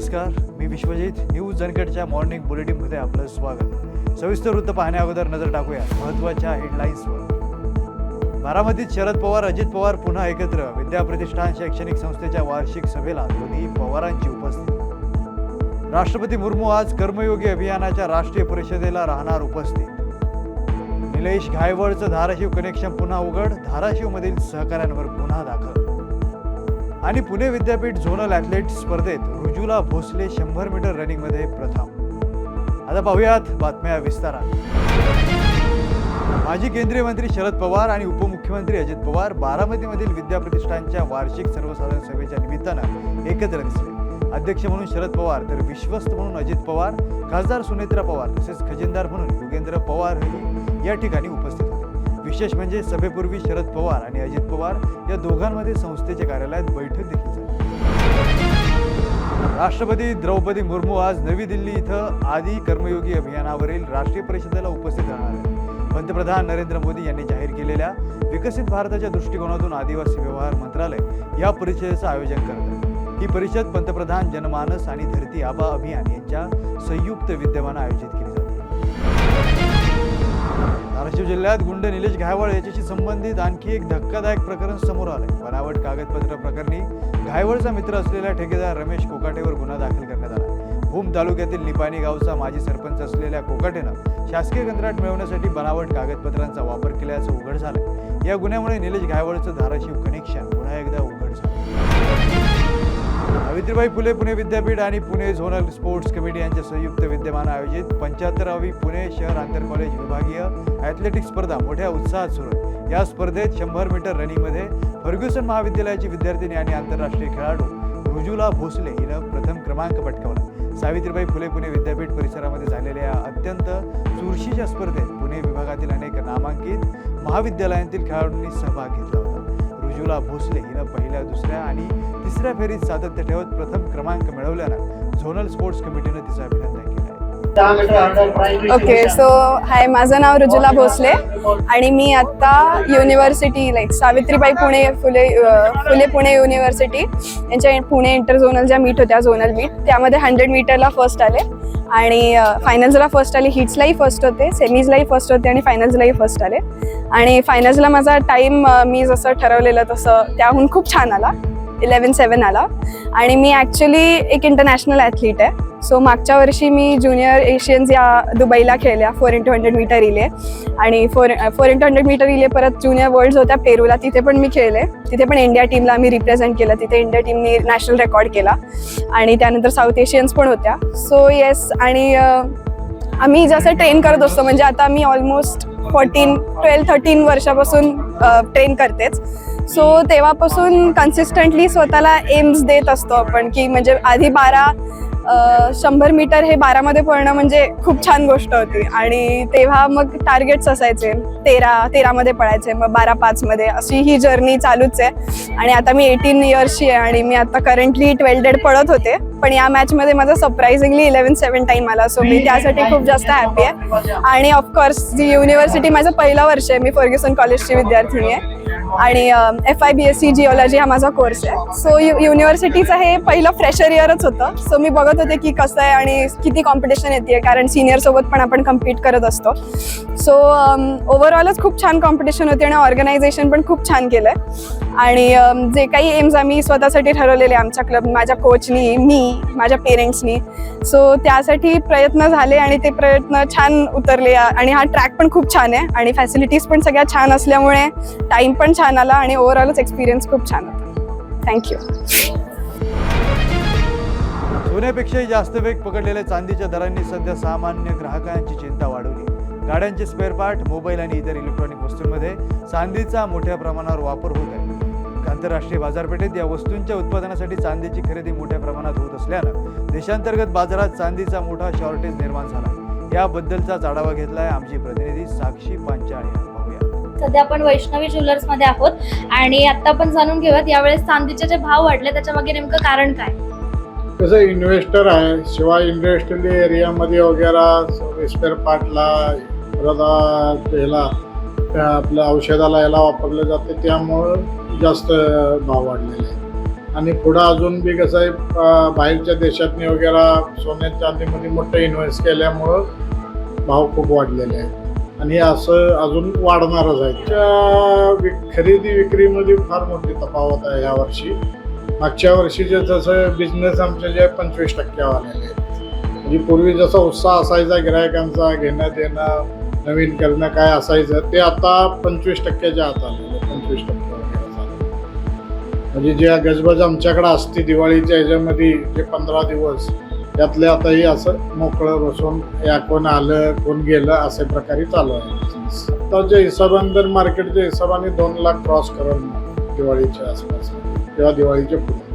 नमस्कार मी विश्वजित. न्यूज जनकेटच्या मॉर्निंग बुलेटिनमध्ये आपलं स्वागत. सविस्तर वृत्त पाहण्या अगोदर नजर टाकूया महत्त्वाच्या हेडलाईन्सवर बारामतीत शरद पवार अजित पवार पुन्हा एकत्र. विद्याप्रतिष्ठान शैक्षणिक संस्थेच्या वार्षिक सभेला दोन्ही पवारांची उपस्थिती. राष्ट्रपती मुर्मू आज कर्मयोगी अभियानाच्या राष्ट्रीय परिषदेला राहणार उपस्थित. निलेश घायवळचं धाराशिव कनेक्शन पुन्हा उघड. धाराशिवमधील सहकाऱ्यांवर गुन्हा दाखल. आणि पुणे विद्यापीठ झोनल ॲथलेट स्पर्धेत रुजुला भोसले शंभर मीटर रनिंगमध्ये प्रथम. आता पाहूयात बातम्या विस्तारात. माजी केंद्रीय मंत्री शरद पवार आणि उपमुख्यमंत्री अजित पवार बारामतीमधील विद्याप्रतिष्ठानच्या वार्षिक सर्वसाधारण सभेच्या निमित्तानं एकत्र दिसले. अध्यक्ष म्हणून शरद पवार तर विश्वस्त म्हणून अजित पवार खासदार सुनेत्रा पवार तसेच खजिनदार म्हणून योगेंद्र पवारही या ठिकाणी उपस्थित होते. विशेष म्हणजे सभेपूर्वी शरद पवार आणि अजित पवार या दोघांमध्ये संस्थेच्या कार्यालयात बैठक देखील झाली. राष्ट्रपती द्रौपदी मुर्मू आज नवी दिल्ली इथं आदी कर्मयोगी अभियानावरील राष्ट्रीय परिषदेला उपस्थित राहणार आहे पंतप्रधान नरेंद्र मोदी यांनी जाहीर केलेल्या विकसित भारताच्या दृष्टिकोनातून आदिवासी व्यवहार मंत्रालय या परिषदेचं आयोजन करत आहे. ही परिषद पंतप्रधान जनमानस आणि धरती आबा अभियान यांच्या संयुक्त विद्यमानं आयोजित केली. धाराशिव जिल्ह्यात गुंड निलेश घायवळ याच्याशी संबंधित आणखी एक धक्कादायक प्रकरण समोर आलंय. बनावट कागदपत्र प्रकरणी घायवळचा मित्र असलेल्या ठेकेदार रमेश कोकाटेवर गुन्हा दाखल करण्यात आला. भूम तालुक्यातील निपाणी गावचा माजी सरपंच असलेल्या कोकाटेनं शासकीय कंत्राट मिळवण्यासाठी बनावट कागदपत्रांचा वापर केल्याचं उघड झालं या गुन्ह्यामुळे निलेश घायवळचं धाराशिव कनेक्शन पुन्हा एकदा उघड सावित्रीबाई फुले पुणे विद्यापीठ आणि पुणे झोनल स्पोर्ट्स कमिटी यांच्या संयुक्त विद्यमान आयोजित पंच्याहत्तरावी पुणे शहर आंतर कॉलेज विभागीय ॲथलेटिक्स स्पर्धा मोठ्या उत्साहात सुरू. आहे या स्पर्धेत शंभर मीटर रनिंगमध्ये फर्ग्युसन महाविद्यालयाची विद्यार्थिनी आणि आंतरराष्ट्रीय खेळाडू रुजुला भोसले हिनं प्रथम क्रमांक पटकावला. सावित्रीबाई फुले पुणे विद्यापीठ परिसरामध्ये झालेल्या या अत्यंत चुरशीच्या स्पर्धेत पुणे विभागातील अनेक नामांकित महाविद्यालयांतील खेळाडूंनी सहभाग घेतला. होता भोसले हिनं पहिल्या दुसऱ्या आणि तिसऱ्या फेरीत सातत्य ठेवत प्रथम क्रमांक मिळवल्यानं झोनल स्पोर्ट्स कमिटीनं तिचं अभिनंदन ओके सो हाय माझं नाव रुजुला भोसले आणि मी आत्ता university like Savitribai Pune Phule Phule Pune university यांच्या पुणे इंटर झोनल ज्या मीट होत्या झोनल मीट त्यामध्ये हंड्रेड मीटरला फर्स्ट आले. आणि फायनल्सला फर्स्ट आले हिट्सलाही फर्स्ट होते सेमीजलाही फर्स्ट होते आणि फायनल्सलाही फर्स्ट आले. आणि फायनल्सला माझा टाईम मी जसं ठरवलेलं तसं त्याहून खूप छान आला. इलेवन सेवन आला. आणि मी ॲक्च्युली एक इंटरनॅशनल ॲथलीट आहे. सो मागच्या वर्षी मी ज्युनियर एशियन्स या दुबईला खेळल्या four into hundred metre relay आणि four four into hundred metre relay परत ज्युनियर वर्ल्ड्स होत्या पेरूला तिथे पण मी खेळले. तिथे पण इंडिया टीमला आम्ही रिप्रेझेंट केलं. तिथे इंडिया टीमनी नॅशनल रेकॉर्ड केला. आणि त्यानंतर साऊथ एशियन्स पण होत्या. सो येस आणि आम्ही जसं ट्रेन करत असतो म्हणजे आता मी ऑलमोस्ट फोर्टीन ट्वेल्व थर्टीन वर्षापासून ट्रेन करतेच. सो तेव्हापासून कन्सिस्टंटली स्वतःला एम्स देत असतो आपण की म्हणजे आधी बारा शंभर मीटर हे बारामध्ये पळणं म्हणजे खूप छान गोष्ट होती. आणि तेव्हा मग टार्गेट्स असायचे. तेरा तेरामध्ये पळायचे मग बारा पाचमध्ये. अशी ही जर्नी चालूच आहे. आणि आता मी एटीन इयर्सची आहे आणि मी आता करंटली ट्वेल्व डेड पळत होते. पण या मॅचमध्ये माझा सरप्राइझिंगली इलेव्हन सेवन टाईम आला. सो मी त्यासाठी खूप जास्त हॅपी आहे. आणि ऑफकोर्स जी युनिव्हर्सिटी माझं पहिलं वर्ष आहे मी फर्ग्युसन कॉलेजची विद्यार्थिनी आहे. आणि F I B S C geology हा माझा कोर्स आहे. सो यु युनिव्हर्सिटीचं हे पहिलं फ्रेशर इयरच होतं. सो मी बघत होते की कसं आहे आणि किती कॉम्पिटिशन येते कारण सिनियरसोबत पण आपण कम्पीट करत असतो. सो ओव्हरऑलच खूप छान कॉम्पिटिशन होती आणि ऑर्गनायझेशन पण खूप छान केलं आहे आणि जे काही एम्स आम्ही स्वतःसाठी ठरवलेले आमच्या क्लब माझ्या कोचनी मी माझ्या पेरेंट्सनी सो त्यासाठी प्रयत्न झाले आणि ते प्रयत्न छान उतरले आणि हा ट्रॅक पण खूप छान आहे आणि फॅसिलिटीज पण सगळ्या छान असल्यामुळे टाईम पण छान आला आणि ओव्हरऑलच एक्सपिरियन्स खूप छान होता. थँक्यू सोन्यापेक्षाही जास्त वेग पकडलेल्या चांदीच्या दरांनी सध्या सामान्य ग्राहकांची चिंता वाढवली. गाड्यांचे स्पेअर पार्ट मोबाईल आणि इतर इलेक्ट्रॉनिक वस्तूंमध्ये चांदीचा मोठ्या प्रमाणावर वापर होत आहे. आंतरराष्ट्रीय बाजारपेठेत या वस्तूंच्या उत्पादनासाठी चांदीची खरेदी मोठ्या प्रमाणात होत असल्यानं देशांतर्गत बाजारात चांदीचा मोठा शॉर्टेज निर्माण झाला. याबद्दलचा आढावा घेतलाय आमची प्रतिनिधी साक्षी पांचाळ. सध्या आपण वैष्णवी ज्वेलर्समध्ये आहोत आणि आता आपण जाणून घेऊयात यावेळेस चांदीचे जे भाव वाढले त्याच्यामागे नेमकं कारण काय? कसं इन्व्हेस्टर आहे. शिवाय इंडस्ट्रियल एरियामध्ये वगैरे स्पेअर पार्टला परत ह्याला त्या आपल्या औषधाला याला वापरलं जाते. त्यामुळं जास्त भाव वाढलेले आहे आणि पुढं अजून बी कसं आहे बाहेरच्या देशातनी वगैरे सोन्या चांदीमध्ये मोठं इन्व्हेस्ट केल्यामुळं भाव खूप वाढलेले आहेत. आणि असं अजून वाढणारच आहे त्या विक- खरेदी विक्रीमध्ये फार मोठी तफावत आहे यावर्षी मागच्या वर्षी जे जसं बिझनेस आमचे जे पंचवीस टक्के आलेले आहेत. म्हणजे पूर्वी जसा उत्साह असायचा गिरायकांचा घेणं देणं नवीन करणं काय असायचं ते आता पंचवीस टक्क्याच्या आत आलेलं म्हणजे जे गजबज आमच्याकडे असते दिवाळीच्या ह्याच्यामध्ये जे पंधरा दिवस त्यातले आताही असं मोकळं बसून या कोण आलं कोण गेलं असे प्रकारे चालू आहे business. आताच्या हिशोबाने तर मार्केटच्या हिशोबाने दोन लाख क्रॉस करून दिवाळीच्या आसपास किंवा दिवाळीच्या पुढे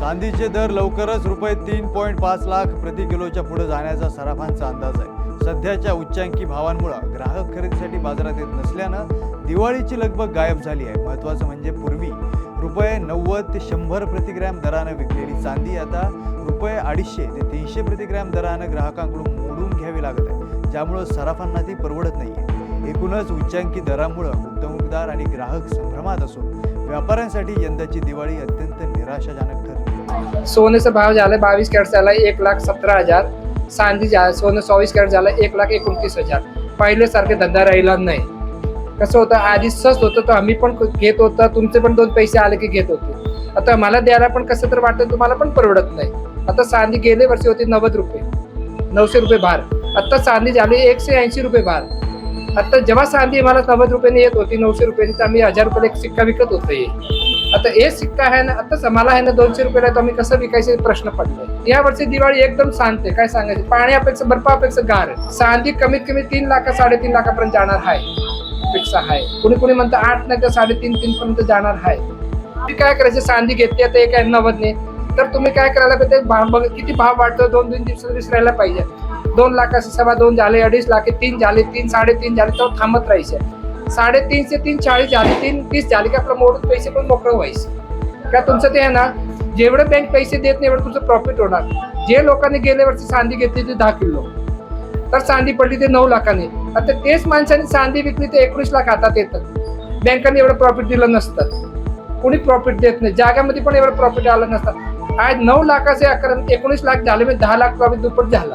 चांदीचे दर लवकरच रुपये तीन पॉईंट पाच लाख प्रति किलोच्या पुढे जाण्याचा सराफांचा अंदाज आहे सध्याच्या उच्चांकी भावांमुळे ग्राहक खरेदीसाठी बाजारात येत नसल्यानं दिवाळीची लगबग गायब झाली आहे. महत्त्वाचं म्हणजे पूर्वी रुपये नव्वद ते शंभर प्रतिग्रॅम दरानं विकलेली चांदी आता रुपये अडीचशे ते तीनशे प्रतिग्रॅम दरानं ग्राहकांकडून मोडून घ्यावी लागत आहे. ज्यामुळं सराफांना ती परवडत नाही आहे एकूणच उच्चांकी दरामुळं गुंतवणूकदार आणि ग्राहक संभ्रमात असून व्यापाऱ्यांसाठी यंदाची दिवाळी अत्यंत निराशाजनक ठरली. सोन्याचा भाव झाला बावीस कॅरेट झाला एक लाख सतरा हजार. चांदी जा सोनं चोवीस कॅरेट झालं एक लाख एकोणतीस हजार. पहिल्यासारखे धंदा राहिला नाही. कसं होतं आधी स्वस्त होतं तर आम्ही पण घेत होता तुमचे पण दोन पैसे आले की घेत होते. आता मला द्यायला पण कसं तर वाटतं तुम्हाला पण परवडत नाही. आता चांदी गेले वर्षी होती नव्वद रुपये नऊशे रुपये भार. आता चांदी झाली एकशे ऐंशी रुपये भार. आता जेव्हा चांदी मला नव्वद रुपयाने येत होती नऊशे रुपयाने तर आम्ही हजार रुपयाला एक सिक्का विकत होतो हे. आता हे सिक्का आहे ना आता मला आहे ना दोनशे रुपयाला तर आम्ही कसं विकायचे प्रश्न पडले. या वर्षी दिवाळी एकदम शांत आहे. काय सांगायचं? पाण्यापेक्षा बर्फापेक्षा गार आहे. चांदी कमीत कमी तीन लाख साडेतीन लाखापर्यंत जाणार आहे. पेक्षा आहे. कुणी कुणी म्हणतं आठ नाही तर साडेतीन तीन पर्यंत जाणार आहे. तुम्ही काय करायचं सांधी घेतली आता एक आहे नव्वदने तर तुम्ही काय करायला पाहिजे? भाव बघ किती भाव वाढतो दोन दोन दिवसात विसरायला पाहिजे. दोन लाखाचे सभा दोन झाले अडीच लाख तीन झाले तीन साडेतीन झाले तर थांबत राहायचे. साडेतीनशे तीन चाळीस झाले तीन तीस झाले की आपलं मोडून पैसे पण मोकळं व्हायचे. का तुमचं ते आहे ना जेवढं बँक पैसे देत नाही एवढं तुमचं प्रॉफिट होणार. जे लोकांनी गेल्या वर्षी सांधी घेतली ती दहा किलो. तर चांदी पडली ते नऊ लाखाने. आता तेच माणसाने चांदी विकली ते एकोणीस लाख हातात येतं. बँकांनी एवढं प्रॉफिट दिलं नसतं. कोणी प्रॉफिट देत नाही. जागामध्ये पण एवढं प्रॉफिट आलं नसतं. आज नऊ लाखाचे अकरा एकोणीस लाख झाले म्हणजे दहा लाख प्रॉफिट दुप्पट झाला.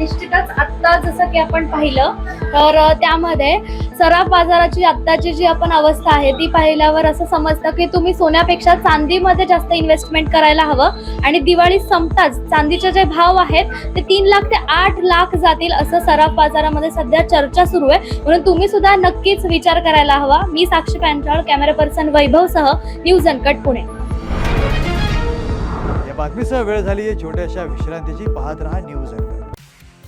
निश्चितच आत्ता जसं की आपण पाहिलं तर त्यामध्ये सराफ बाजाराची आत्ताची जी आपण अवस्था आहे ती पाहिल्यावर असं समजतं की तुम्ही सोन्यापेक्षा चांदीमध्ये जास्त इन्व्हेस्टमेंट करायला हवं आणि दिवाळी संपताच चांदीचे जे भाव आहेत ते तीन लाख ते आठ लाख जातील असं सराफ बाजारामध्ये सध्या चर्चा सुरू आहे. म्हणून तुम्ही सुद्धा नक्कीच विचार करायला हवा. मी साक्षी पॅन्टॉळ कॅमेरा पर्सन वैभवसह न्यूज अनकट पुणे. या बातमीसह वेळ झाली आहे छोट्याशा विश्रांतीची. पाहत रहा न्यूज अनकट.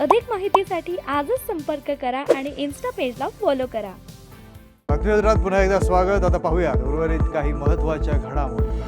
अधिक माहितीसाठी आजच संपर्क करा आणि इन्स्टा पेजला फॉलो करा. बातमीपत्रात पुन्हा एकदा स्वागत. आता पाहूया उर्वरित काही महत्त्वाच्या घडामोडी.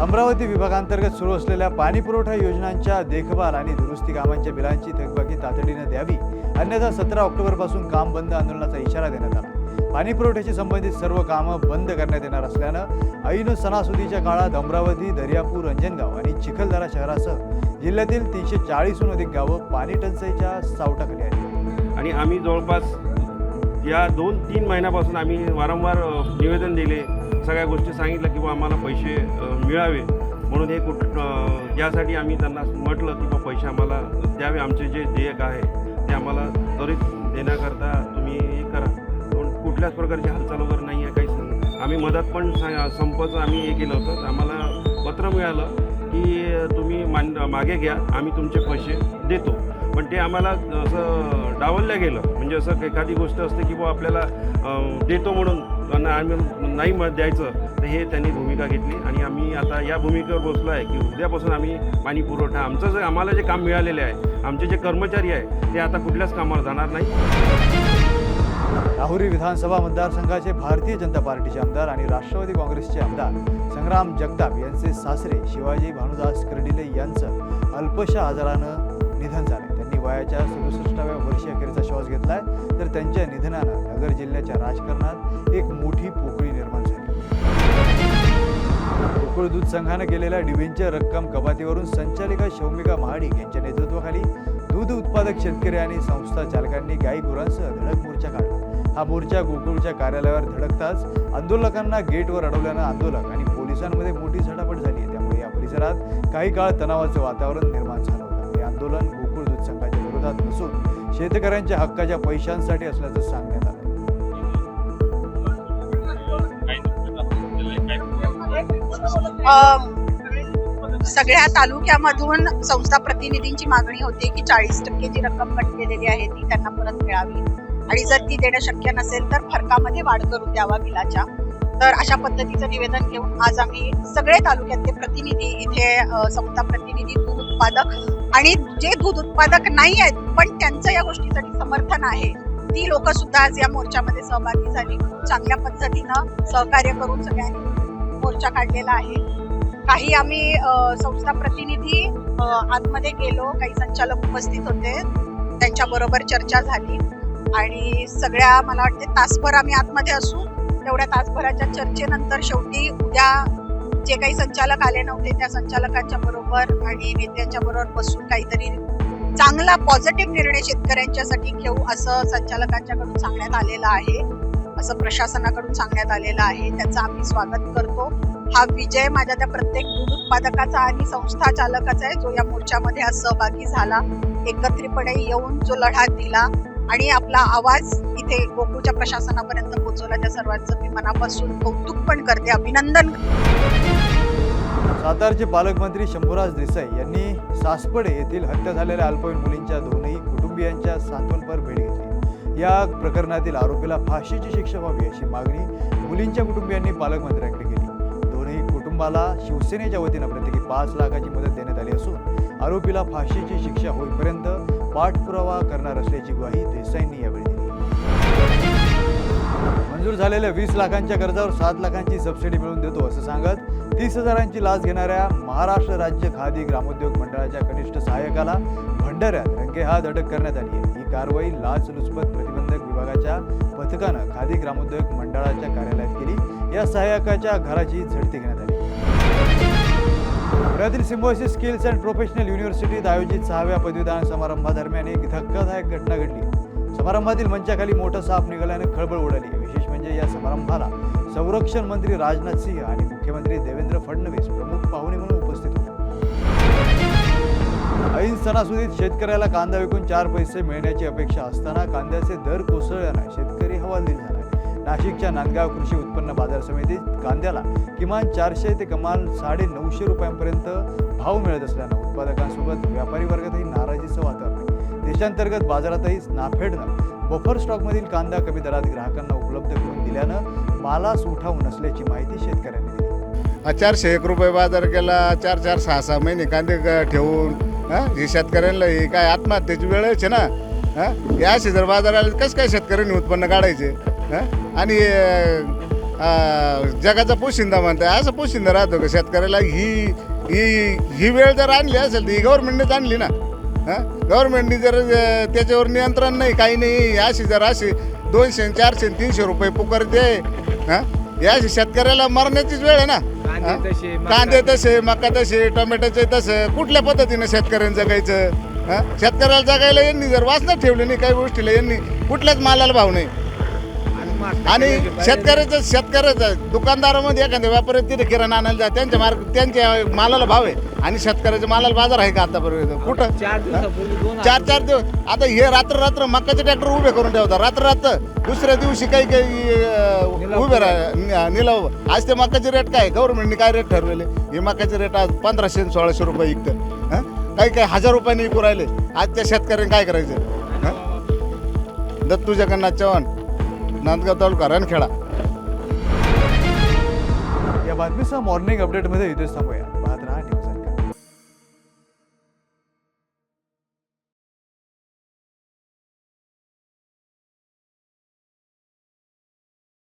अमरावती विभागांतर्गत सुरू असलेल्या पाणी पुरवठा योजनांच्या देखभाल आणि दुरुस्ती कामांच्या बिलांची थकबाकी तातडीनं द्यावी. अन्यथा सतरा ऑक्टोबरपासून काम बंद आंदोलनाचा इशारा देण्यात आला. पाणी पुरवठ्याशी संबंधित सर्व कामं बंद करण्यात येणार असल्यानं ऐन सणासुदीच्या काळात अमरावती दर्यापूर अंजनगाव आणि चिखलदरा शहरासह जिल्ह्यातील तीनशे चाळीसहून अधिक गावं पाणी टंचाईच्या सावटाखाली आहेत. आणि आम्ही जवळपास या दोन तीन महिन्यापासून आम्ही वारंवार निवेदन दिले सगळ्या गोष्टी सांगितलं की बा आम्हाला पैसे मिळावे. म्हणून हे कुठ यासाठी आम्ही त्यांना म्हटलं की बा पैसे आम्हाला द्यावे. आमचे जे देयक आहे ते आम्हाला त्वरित देण्याकरता तुम्ही कुठल्याच प्रकारची हालचाल वगैरे नाही आहे काहीच नाही आम्ही मदत पण सांग संपचं आम्ही हे केलं होतं. तर आम्हाला पत्र मिळालं की तुम्ही मान मागे घ्या आम्ही तुमचे पैसे देतो. पण ते आम्हाला असं डावललं गेलं. म्हणजे असं एखादी गोष्ट असते की बुवा आपल्याला देतो म्हणून त्यांना आम्ही नाही म द्यायचं तर हे त्यांनी भूमिका घेतली. आणि आम्ही आता या भूमिकेवर बसलो आहे की उद्यापासून आम्ही पाणी पुरवठा आमचं जे आम्हाला जे काम मिळालेले आहे आमचे जे कर्मचारी आहे ते आता कुठल्याच कामावर जाणार नाही. राहुरी विधानसभा मतदारसंघाचे भारतीय जनता पार्टीचे आमदार आणि राष्ट्रवादी काँग्रेसचे आमदार संग्राम जगताप यांचे सासरे शिवाजी भानुदास कर्डिले यांचं अल्पशा आजारानं निधन झाले. त्यांनी वयाच्या सदुसष्टाव्या वर्षी अखेरचा श्वास घेतलाय. तर त्यांच्या निधनानं नगर जिल्ह्याच्या राजकारणात एक मोठी पोकळी निर्माण झाली. गोकुळ दूध संघानं केलेल्या डिबेंचर रक्कम कपातीवरून संचालिका शौमिका महाडिक यांच्या नेतृत्वाखाली दूध उत्पादक शेतकरी आणि संस्था चालकांनी गाई गुरांसह धडक मोर्चा काढला. हा मोर्चा गोकुळच्या कार्यालयावर धडकताच आंदोलकांना गेटवर अडवल्यानं आंदोलक आणि पोलिसांमध्ये मोठी झटापट झाली त्यामुळे या परिसरात काही काळ तणावाचं वातावरण निर्माण झालं होतं. हे आंदोलन गोकुळ दूध संघाच्या विरोधात नसून शेतकऱ्यांच्या हक्काच्या पैशांसाठी असल्याचं सांगण्यात आलं सगळ्या तालुक्यामधून संस्था प्रतिनिधींची मागणी होती की चाळीस टक्के जी रक्कम कट केलेली आहे ती त्यांना परत मिळावी. आणि जर ती देणं शक्य नसेल तर फरकामध्ये वाढ करून द्यावा बिलाच्या. तर अशा पद्धतीचं निवेदन घेऊन आज आम्ही सगळे तालुक्यातले प्रतिनिधी इथे समता संस्था प्रतिनिधी दूध उत्पादक आणि जे दूध उत्पादक नाही आहेत पण त्यांचं या गोष्टीसाठी समर्थन आहे ती लोक सुद्धा आज या मोर्चामध्ये सहभागी झाली. चांगल्या पद्धतीनं सहकार्य करून सगळ्यांनी मोर्चा काढलेला आहे. काही आम्ही संस्था प्रतिनिधी आतमध्ये गेलो काही संचालक उपस्थित होते त्यांच्या बरोबर चर्चा झाली. आणि सगळ्या मला वाटते तासभर आम्ही आतमध्ये असू. तेवढ्या तासभराच्या चर्चेनंतर शेवटी उद्या जे काही संचालक आले नव्हते त्या संचालकांच्या बरोबर आणि नेत्यांच्या बरोबर बसून काहीतरी चांगला पॉझिटिव्ह निर्णय शेतकऱ्यांच्यासाठी घेऊ असं संचालकांच्याकडून सांगण्यात आलेलं आहे. असं प्रशासनाकडून सांगण्यात आलेलं आहे. त्याचं आम्ही स्वागत करतो. हा विजय माझ्या त्या प्रत्येक दूध उत्पादकाचा आणि संस्था चालकाचा आहे. जो या मोर्चामध्ये आज सहभागी झाला. एकत्रितपणे येऊन जो लढा दिला. आणि आपला आवाज इथे गोकुळच्या प्रशासनापर्यंत पोहोचवला. त्या सर्वांचं मी मनापासून कौतुक पण करते. अभिनंदन सातारचे पालकमंत्री शंभूराज देसाई यांनी सासपडे येथील हत्या झालेल्या अल्पवयीन मुलींच्या दोनही कुटुंबियांच्या सांत्वनपर भेट घेतली. या प्रकरणातील आरोपीला फाशीची शिक्षा व्हावी अशी मागणी मुलींच्या कुटुंबियांनी पालकमंत्र्यांकडे केली. दोन्ही कुटुंबाला शिवसेनेच्या वतीनं प्रत्येकी पाच लाखाची मदत देण्यात आली असून आरोपीला फाशीची शिक्षा होईपर्यंत पाठपुरावा करणार असल्याची ग्वाही देसाईंनी यावेळी दिली. मंजूर झालेल्या वीस लाखांच्या कर्जावर सात लाखांची सबसिडी मिळवून देतो असं सांगत तीस हजारांची लाच घेणाऱ्या महाराष्ट्र राज्य खादी ग्रामोद्योग मंडळाच्या कनिष्ठ सहाय्यकाला भंडाऱ्यात रंगेहात अटक करण्यात आली आहे. ही कारवाई लाचलुचपत प्रतिबंधक विभागाच्या पथकानं खादी ग्रामोद्योग मंडळाच्या कार्यालयात केली. या सहाय्यकाच्या घराची झडती घेण्यात आली. पुण्यातील सिम्बॉयसिस स्किल्स अँड प्रोफेशनल युनिव्हर्सिटीत आयोजित सहाव्या पदवीदान समारंभादरम्यान एक धक्कादायक घटना घडली. समारंभातील मंचाखाली मोठा साप निघाल्याने खळबळ उडाली. विशेष म्हणजे या समारंभाला संरक्षण मंत्री राजनाथ सिंह आणि मुख्यमंत्री देवेंद्र फडणवीस प्रमुख पाहुणे म्हणून उपस्थित होते. ऐन सणासुदीत शेतकऱ्याला कांदा विकून चार पैसे मिळण्याची अपेक्षा असताना कांद्याचे दर कोसळल्यानं शेतकरी हवालदिल झाला. नाशिकच्या नांदगाव कृषी उत्पन्न बाजार समितीत कांद्याला किमान चारशे ते कमाल साडे नऊशे रुपयांपर्यंत भाव मिळत असल्यानं उत्पादकांसोबत व्यापारी वर्गातही नाराजीचं वातावरण देशांतर्गत बाजारातही नाफेडनं बफर स्टॉकमधील कांदा कमी दरात ग्राहकांना उपलब्ध करून दिल्यानं मालास उठाव नसल्याची माहिती शेतकऱ्यांनी दिली. चारशे एक रुपये बाजार केला चार चार सहा सहा महिने कांदे ठेवून हां हे शेतकऱ्यांना हे काय आत्महत्येची वेळच आहे ना? हा या अशी जर बाजार आले कसं काय शेतकऱ्यांनी उत्पन्न काढायचे? हा? आणि जगाचा पोशिंदा म्हणताय. असं पोशिंदा राहतो का शेतकऱ्याला? ही ही ही वेळ जर आणली असेल तर ही गव्हर्नमेंटनेच आणली ना? हां? गव्हर्नमेंटने जर त्याच्यावर नियंत्रण नाही काही नाही अशी जर अशी दोनशे चारशे तीनशे रुपये पुकारते हां? या अशी शेतकऱ्याला मरण्याचीच वेळ आहे ना? कांदे हां? तसे, मका कांदे तसे. टोमॅटोचे तसं कुठल्या पद्धतीनं शेतकऱ्यांनी जगायचं? हां? शेतकऱ्याला जगायला यांनी जर वाचनात ठेवले नाही काही गोष्टीला यांनी कुठल्याच मालाला भाव नाही. आणि शेतकऱ्याचं शेतकऱ्याचं दुकानदारामध्ये एखाद्या व्यापारी तिथे किराणा आणायला जा त्यांच्या मार्ग त्यांच्या मालाला भाव आहे. आणि शेतकऱ्याच्या मालाला बाजार आहे का आतापर्यंत? कुठं? चार दिवसापूर्वी दोन चार चार दिवस. आता हे रात्र रात्र मक्काचे ट्रॅक्टर उभे करून ठेवतात. रात्र रात्र दुसऱ्या दिवशी काही काही अं, उभे राहा निलाव. आज ते मक्काचे रेट काय? गव्हर्नमेंटने काय रेट ठरवले हे मक्काचे रेट आज पंधराशे आणि सोळाशे रुपये विकतं हं? काही काही हजार रुपयाने विकू राहिले. आज त्या शेतकऱ्यांनी काय करायचं? हं? दत्तू जगन्नाथ चव्हाण नांदगाव तालुका रणखेडा या बातमीसह मॉर्निंग अपडेटमध्ये इथेच थांबूया.